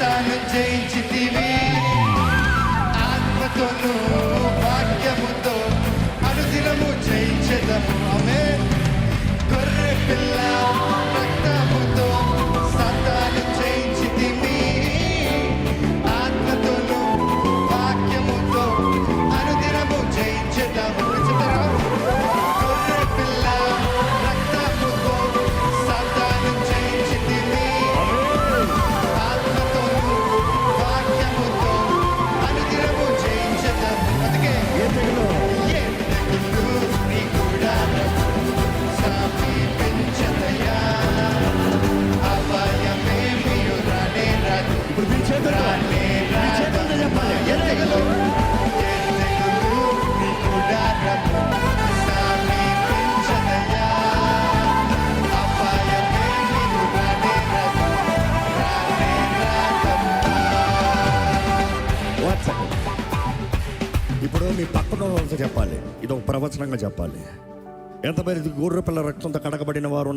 సమస్తాను జయించితివి. ఆత్మతోనూ వాక్యముతో అనుదినము జయించదము. ఇప్పుడు మీ పక్కన వాళ్ళతో చెప్పాలి. ఇది ఒక ప్రవచనంగా చెప్పాలి. ఎంతమంది గొర్రె పిల్ల రక్తంతో కడగబడిన వారు